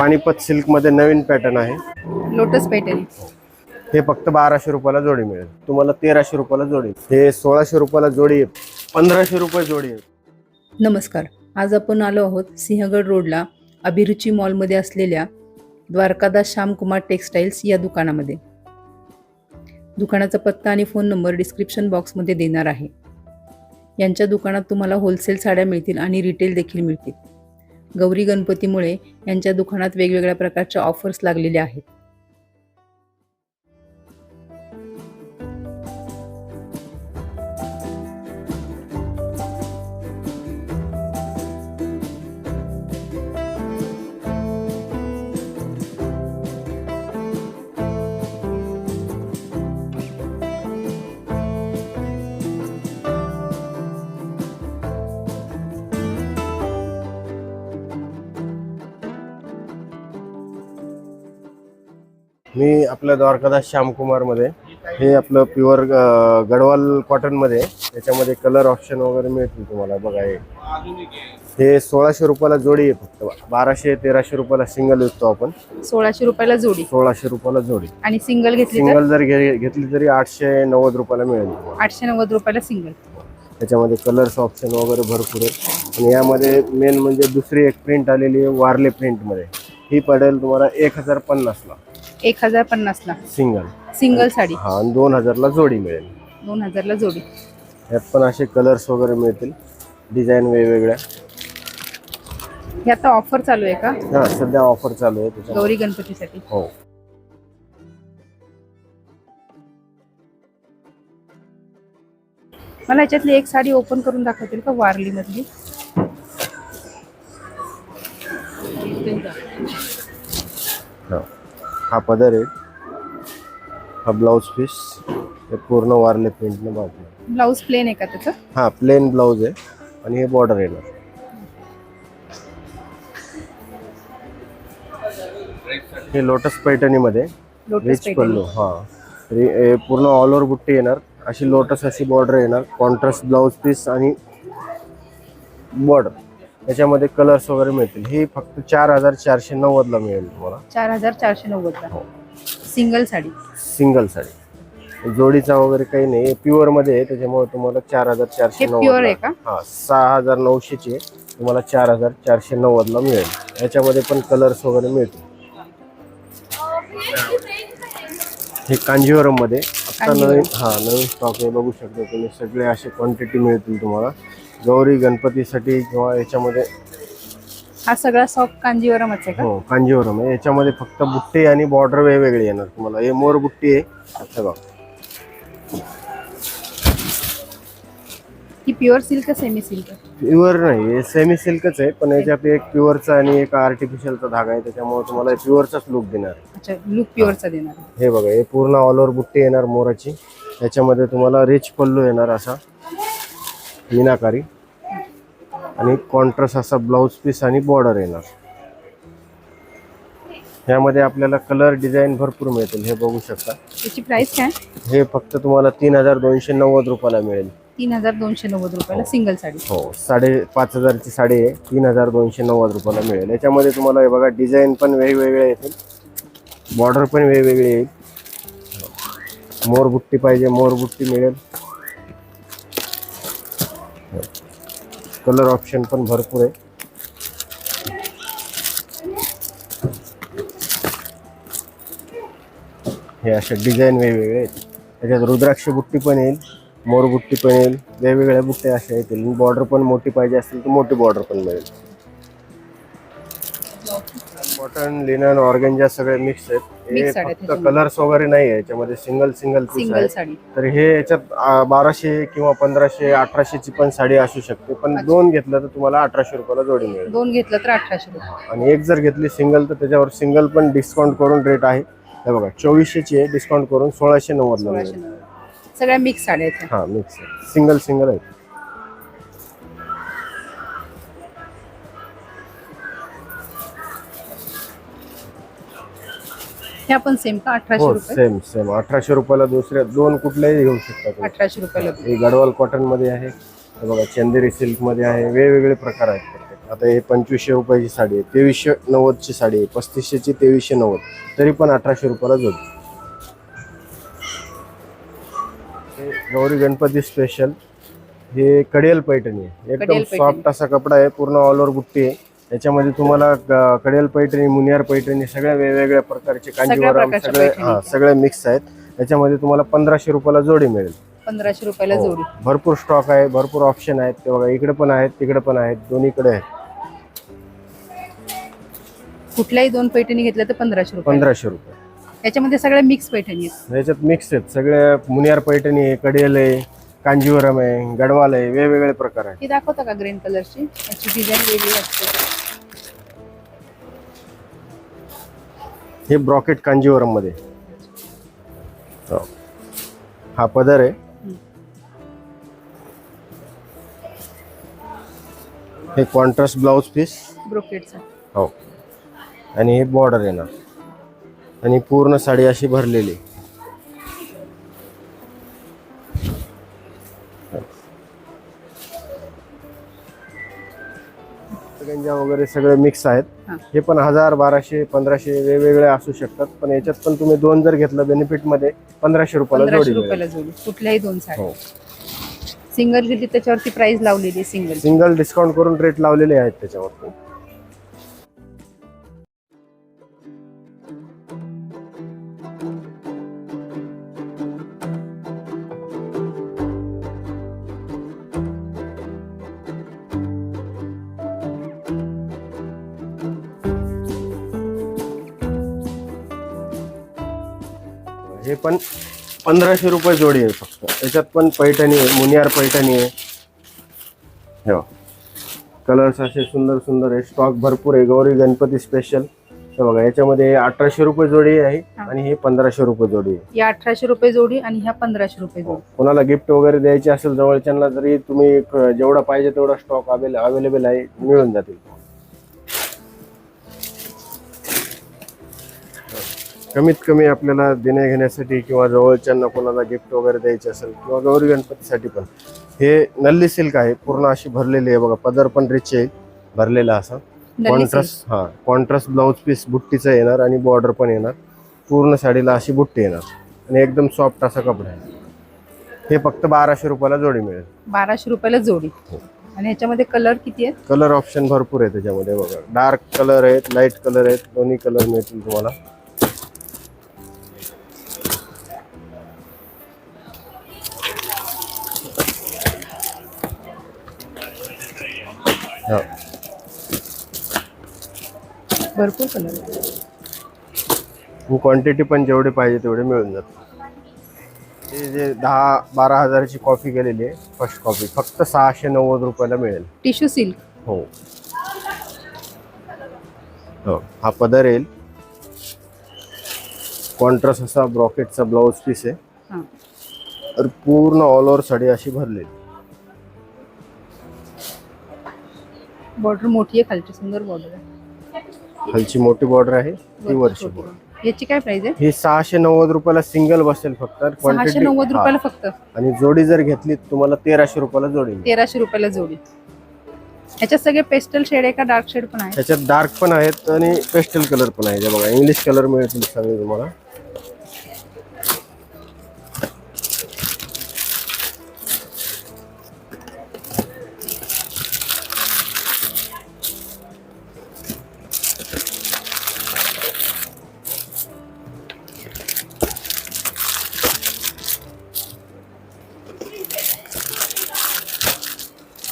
पानिपत सिल्कमध्ये नवीन पॅटर्न आहे. लोटस पैठणी हे फक्त बाराशे रुपयाला जोडी मिळेल. तुम्हाला तेराशे रुपयाला जोडी. हे सोळाशे रुपयाला जोडी आहे. पंधराशे रुपये जोडी आहे. नमस्कार. आज आपण आलो आहोत सिंहगड रोडला अभिरुची मॉलमध्ये असलेल्या द्वारकादास श्यामकुमार टेक्स्टाईल्स या दुकानामध्ये. दुकानाचा पत्ता आणि फोन नंबर डिस्क्रिप्शन बॉक्समध्ये देणार आहे. यांच्या दुकानात तुम्हाला होलसेल साड्या मिळतील आणि रिटेल देखील मिळतील. गौरी गणपतीमुळे यांच्या दुकानात वेगवेगळ्या प्रकारच्या ऑफर्स लागलेल्या आहेत. मी आपल्या द्वारकादास श्यामकुमारमध्ये हे आपलं प्युअर गडवाल कॉटनमध्ये त्याच्यामध्ये कलर ऑप्शन वगैरे मिळतील तुम्हाला. बघा हे. हे सोळाशे रुपयाला जोडी आहे फक्त. बाराशे तेराशे रुपयाला सिंगल विकतो आपण. सोळाशे रुपयाला जोडी. सोळाशे रुपयाला जोडी. आणि सिंगल घेतली सिंगल जर घे- घेतली तरी आठशे नव्वद रुपयाला मिळेल. आठशे नव्वद रुपयाला सिंगल त्याच्यामध्ये कलर्स ऑप्शन वगैरे भरपूर आहे आणि यामध्ये मेन म्हणजे दुसरी एक प्रिंट आलेली आहे वारले प्रिंटमध्ये ही पडेल तुम्हाला एक हजार पन्नासला. एक हजार पन्नासला. सिंगल. सिंगल साडी. हा आणि दोन हजारला जोडी मिळेल. दोन हजारला जोडी. यात पण असे कलर्स वगैरे मिळतील. डिझाईन वेगवेगळ्या. हे आता ऑफर चालू आहे का? हा सध्या ऑफर चालू आहे गौरी गणपतीसाठी. हो. मला याच्यातली एक साडी ओपन करून दाखवतील का वारली मधली हा. हा पदर आहे. हा ब्लाऊज पीस हे पूर्ण वारले प्रिंटने बाजू ब्लाऊज प्लेन आहे का त्याचं? हा प्लेन ब्लाऊज आहे. आणि हे बॉर्डर येणार. हे लोटस पैठणीमध्ये. रिच पल्लू हा. रि- हे पूर्ण ऑल ओव्हर बुट्टी येणार. अशी लोटस अशी बॉर्डर येणार. कॉन्ट्रास्ट ब्लाऊज पीस आणि बॉर्डर याच्यामध्ये कलर्स वगैरे मिळतील. ही फक्त चार हजार चारशे नव्वदला मिळेल तुम्हाला. चार हजार चारशे नव्वदला हो. सिंगल साडी. सिंगल साडी. जोडीचा वगैरे काही नाही. प्युअरमध्ये आहे. त्याच्यामुळे तुम्हाला चार हजार चारशे हे का? हा सहा हजार नऊशेची आहे. तुम्हाला चार हजार चारशे नव्वदला मिळेल. याच्यामध्ये पण कलर्स वगैरे मिळतील. हे कांजीवरममध्ये आता. नवीन हा नवीन स्टॉक आहे. बघू शकता तुम्ही. सगळे असे क्वांटिटी मिळतील तुम्हाला. गौरी गणपतीसाठी किंवा याच्यामध्ये हा सगळा सॉफ्ट कांजीवरमच आहे का? हो कांजीवरम आहे. याच्यामध्ये फक्त बुट्टी आणि बॉर्डर वेगवेगळे येणार तुम्हाला. हे मोर बुट्टी आहे. हे बघा. ही pure silk semi silk pure नाही हे सेमी सिल्कच आहे पण याच्यात एक प्युअरचा आणि एक आर्टिफिशियलचा धागा आहे त्याच्यामुळे तुम्हाला प्युअरचाच लुक देणार. अच्छा लुक प्युअरचा देणार. हे बघा हे पूर्ण ऑल ओव्हर बुट्टी येणार मोराची. याच्यामध्ये तुम्हाला रिच पल्लू येणार असा. मीनाकारी. आणि कॉन्ट्रास्ट असा ब्लाऊज पीस आणि बॉर्डर येणार. यामध्ये आपल्याला कलर डिझाईन भरपूर मिळतील हे बघू शकता. त्याची प्राइस काय? हे फक्त तुम्हाला तीन हजार दोनशे नव्वद रुपयाला मिळेल. तीन हजार दोनशे नव्वद रुपयाला सिंगल साडी. हो साडे पाच हजारची साडी आहे तीन हजार दोनशे नव्वद रुपयाला मिळेल. याच्यामध्ये तुम्हाला हे बघा डिझाईन पण वेगवेगळे येतील. बॉर्डर पण वेगवेगळे येईल. मोर बुट्टी पाहिजे मोर बुट्टी मिळेल. कलर ऑप्शन पण भरपूर आहे. हे असे डिझाईन वेगवेगळे आहेत. त्याच्यात रुद्राक्ष बुट्टी पण येईल मोर बुट्टी पण येईल वेगवेगळ्या बुट्ट्या अशा येतील. बॉर्डर पण मोठी पाहिजे असेल तर मोठी बॉर्डर पण मिळेल. कॉटन लिनन ऑर्गेंजा सगळे मिक्स आहेत हे Mix फक्त त्याच्यामध्ये. कलर्स वगैरे नाही आहे याच्यामध्ये सिंगल सिंगल पीस सिंगल आहे साडी. तर हे याच्यात आ, बाराशे किंवा पंधराशे अठराशेची पण साडी असू शकते. पण दोन घेतलं तर तुम्हाला अठराशे रुपयाला जोडी मिळेल. दोन घेतलं तर अठराशे रुपये. आणि एक जर घेतली सिंगल तर त्याच्यावर सिंगल पण डिस्काउंट करून रेट आहे. हे बघा चोवीसशेची आहे डिस्काउंट करून सोळाशे नव्वदला सोळाशे मिळेल नव्वद. सगळ्या मिक्स साड्या आहेत ह्या. हा मिक्स सिंगल सिंगल आहे ह्या पण सेम का? अठराशे हो रुपये? सेम सेम अठराशे रुपयाला दुसऱ्या दोन कुठल्याही घेऊ शकता तुम्ही. अठराशे रुपयाला हे गडवाल कॉटनमध्ये आहे. हे बघा चंदेरी सिल्कमध्ये आहे. वेगवेगळे प्रकार आहेत प्रत्येक. आता हे पंचवीसशे रुपयाची साडी आहे तेवीसशे नव्वदची साडी आहे पस्तीसशेची तेवीसशे नव्वद. तरी पण अठराशे रुपयाला जोडी. हे गौरी गणपती स्पेशल हे कडियल पैठणी आहे. एकदम पैठणी. सॉफ्ट असा कपडा आहे पूर्ण ऑल ओव्हर बुट्टी आहे. याच्यामध्ये तुम्हाला कडियल पैठणी मुनियार पैठणी सगळ्या वेगवेगळ्या प्रकारचे कांजीवरम सगळे. हा सगळे मिक्स आहेत. याच्यामध्ये तुम्हाला पंधराशे रुपयाला जोडी मिळेल. पंधराशे रुपयाला हो. जोडी. भरपूर स्टॉक आहे भरपूर ऑप्शन आहेत. ते बघा इकडे पण आहेत तिकडे पण आहेत दोन्हीकडे आहेत. कुठल्याही दोन पैठणी घेतल्या तर पंधराशे रुपये. पंधराशे रुपये. याच्यामध्ये सगळ्या मिक्स पैठणी आहेत. याच्यात मिक्स आहेत. सगळे मुनियार पैठणी आहे कडियल आहे. कांजीवरम आहे गडवाल आहे वेगवेगळे प्रकार आहेत. ही दाखवता का ग्रीन कलरची याची डिझाईन वेगळी असते. हे ब्रॉकेट कांजीवरममध्ये हो. हा पदर आहे. हे कॉन्ट्रास्ट ब्लाउज पीस ब्रोकेटचा हो. आणि हे बॉर्डर येणार आणि पूर्ण साडी अशी भरलेली गंजा वगैरे सगळे मिक्स आहेत. हा. हे पण हजार बाराशे पंधराशे वेगवेगळे असू शकतात. पण याच्यात पण तुम्ही दोन जर घेतलं बेनिफिटमध्ये पंधराशे रुपयाला पंधराशे जोडी मिळेल. रुपयाला जोडी. कुठल्याही दोन साड्या. हो. सिंगल घेतली त्याच्यावरती प्राइस लावलेली सिंगल सिंगल डिस्काउंट करून रेट लावलेले आहेत त्याच्यावर हे पण पंधराशे रुपये जोडी आहे फक्त. याच्यात पण पैठणी आहे मुनियार पैठणी आहे. हे. कलर्स असे सुंदर सुंदर आहे. स्टॉक भरपूर आहे. गौरी गणपती स्पेशल हे बघा याच्यामध्ये अठराशे रुपये जोडी आहे हा. आणि हे पंधराशे रुपये जोडी आहे. या अठराशे रुपये जोडी आणि ह्या पंधराशे रुपये जोडी. कोणाला गिफ्ट वगैरे द्यायचे असेल जवळच्यांना जरी तुम्ही जेवढा पाहिजे तेवढा स्टॉक अवेलेबल आहे मिळून जातील. कमीत कमी आपल्याला देण्या घेण्यासाठी किंवा जवळच्यांना कोणाला गिफ्ट वगैरे द्यायचे असेल किंवा गौरी गणपतीसाठी पण हे नल्ली सिल्क आहे. पूर्ण अशी भरलेली आहे बघा. पदर पण रिच आहे. भरलेला असा. कॉन्ट्रास्ट हा कॉन्ट्रास्ट ब्लाऊज पीस बुट्टीचं येणार आणि बॉर्डर पण येणार. पूर्ण साडीला अशी बुट्टी येणार. आणि एकदम सॉफ्ट असा कपडा आहे. हे फक्त बाराशे रुपयाला जोडी मिळेल. बाराशे रुपयाला जोडी. हो. आणि ह्याच्यामध्ये कलर किती आहेत? कलर ऑप्शन भरपूर आहे त्याच्यामध्ये बघा. डार्क कलर आहेत लाइट कलर आहेत. दोन्ही कलर मिळतील तुम्हाला. भरपूर कलर क्वांटिटी पण जेवढे पाहिजे तेवढे मिळून जातात हे जे दहा बारा हजाराची कॉफी केलेली आहे फर्स्ट कॉफी फक्त सहाशे नव्वद रुपयाला मिळेल. टिश्यू सिल्क हो. हो हा पदर येईल. कॉन्ट्रास्ट असा ब्रॉकेटचा ब्लाऊज पीस आहे. हां. तर पूर्ण ऑल ओव्हर साडी अशी भरलेली. बॉर्डर मोठी आहे खालची सुंदर बॉर्डर आहे. खालची मोठी बॉर्डर आहे ती वरची. याची काय प्राइस आहे? ही सहाशे नव्वद रुपयाला सिंगल बसेल फक्त. सहाशे नव्वद रुपयाला फक्त. आणि जोडी जर घेतली तुम्हाला तेराशे रुपयाला जोडी. तेराशे रुपयाला जोडी. ह्याच्यात सगळे पेस्टल शेड आहे का डार्क शेड पण आहे? त्याच्यात डार्क पण आहेत आणि पेस्टल कलर पण आहे. बघा इंग्लिश कलर मिळतील सगळे तुम्हाला.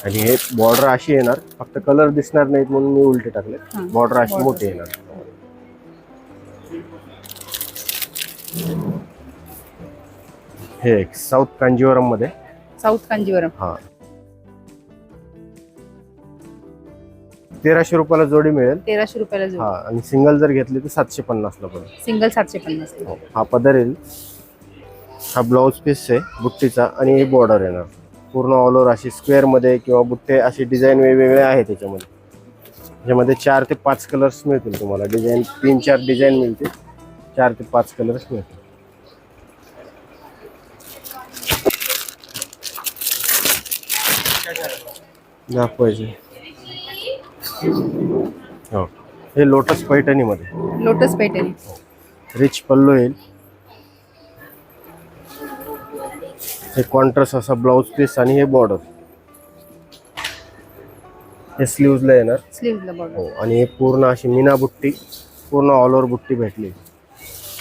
आणि हे बॉर्डर अशी येणार. फक्त कलर दिसणार नाहीत म्हणून मी उलटे टाकले. बॉर्डर अशी. मोठी येणार. हे साऊथ कांजीवरममध्ये. साऊथ कांजीवरम हा. तेराशे रुपयाला जोडी मिळेल. तेराशे रुपयाला हा. आणि सिंगल जर घेतली तर सातशे पन्नासला पडेल. सिंगल सातशे पन्नास. हो, हा पदर येईल. हा ब्लाऊज पीस आहे बुट्टीचा आणि हे बॉर्डर येणार. पूर्ण ऑल ओव्हर अशी स्क्वेअरमध्ये किंवा बुट्टे अशी डिझाईन वेगवेगळे आहे त्याच्यामध्ये. त्याच्यामध्ये चार ते पाच कलर्स मिळतील तुम्हाला. डिझाईन तीन चार डिझाईन मिळतील. चार ते पाच कलर्स मिळतील. दाखवायचे. हो. हे लोटस पैठणीमध्ये. लोटस पैठणी. रिच पल्लू येईल. हे कॉन्ट्रास्ट असा ब्लाऊज पीस आणि हे बॉर्डर हे स्लीव्जला येणार. बॉर्डर हो आणि हे पूर्ण अशी मीना बुट्टी पूर्ण ऑल ओव्हर बुट्टी भेटली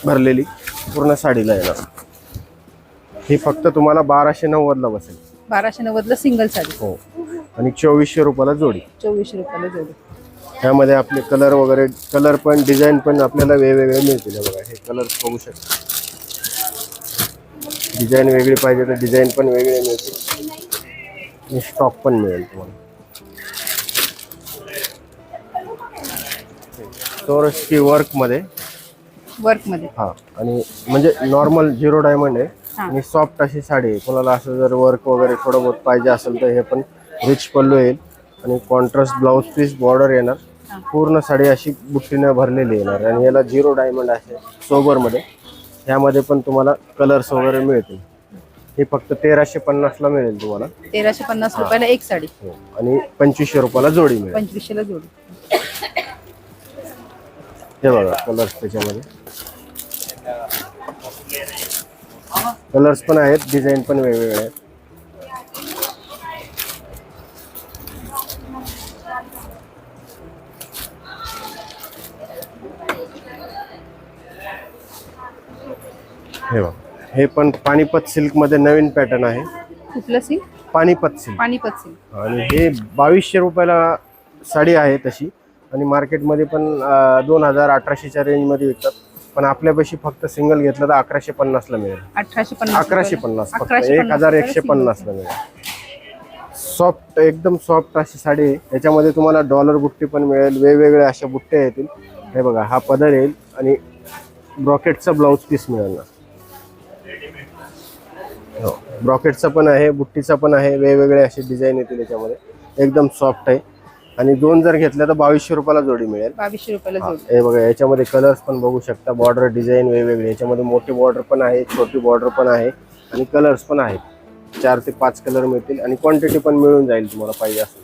भरलेली पूर्ण साडीला येणार. ही फक्त तुम्हाला बाराशे नव्वदला बसेल. बाराशे नव्वदला सिंगल साडी. हो आणि चोवीसशे रुपयाला जोडी. चोवीसशे रुपयाला जोडी. त्यामध्ये आपले कलर वगैरे कलर पण डिझाईन पण आपल्याला वेगवेगळे मिळतील. हे बघा हे कलर बघू शकता. डिझाईन वेगळी पाहिजे तर डिझाईन पण वेगळे मिळतील. आणि स्टॉक पण मिळेल तुम्हाला. चौरसची वर्कमध्ये वर्कमध्ये हा आणि म्हणजे नॉर्मल झिरो डायमंड आहे. आणि सॉफ्ट अशी साडी आहे. कोणाला असं जर वर्क वगैरे थोडं बहुत पाहिजे असेल तर हे पण रिच पल्लू येईल. आणि कॉन्ट्रास्ट ब्लाऊज पीस बॉर्डर येणार. पूर्ण साडी अशी बुट्टीनं भरलेली येणार. आणि याला झिरो डायमंड असे सोबरमध्ये ह्यामध्ये पण तुम्हाला कलर्स वगैरे मिळतील. हे फक्त तेराशे पन्नासला मिळेल तुम्हाला. तेराशे पन्नास रुपयाला एक साडी. हो. आणि पंचवीसशे रुपयाला जोडी मिळेल. पंचवीसशेला जोडी. हे बघा कलर्स त्याच्यामध्ये. कलर्स पण आहेत डिझाईन पण वेगवेगळे आहेत. हे बघा. हे पण पानिपत सिल्कमध्ये नवीन पॅटर्न आहे. कुठलं सिंग पानिपत सिल्क. पानिपत सिंग आणि हे बावीसशे रुपयाला साडी आहे तशी. आणि मार्केटमध्ये पण दोन हजार अठराशेच्या रेंजमध्ये विकतात. पण आपल्यापाशी फक्त सिंगल घेतलं तर अकराशे पन्नासला मिळेल. अठराशे पन्नास अकराशे. पन्नास फक्त एक हजार एकशे पन्नासला मिळेल. सॉफ्ट एकदम सॉफ्ट अशी साडी आहे. याच्यामध्ये तुम्हाला डॉलर बुट्टी पण मिळेल. वेगवेगळ्या अशा बुट्ट्या येतील. हे बघा हा पदर येईल आणि ब्रॉकेटचा ब्लाऊज पीस मिळेल. ना हो. ब्रॉकेटचा पण आहे बुट्टीचा पण आहे वेगवेगळे असे डिझाईन येतील याच्यामध्ये. एकदम सॉफ्ट आहे. आणि दोन जर घेतल्या तर बावीसशे रुपयाला जोडी मिळेल. बावीसशे रुपयाला हा, जोडी. हे बघा याच्यामध्ये कलर्स पण बघू शकता. बॉर्डर डिझाईन वेगवेगळे. याच्यामध्ये मोठी बॉर्डर पण आहे छोटी बॉर्डर पण आहे आणि कलर्स पण आहेत. चार ते पाच कलर मिळतील आणि क्वांटिटी पण मिळून जाईल तुम्हाला पाहिजे असेल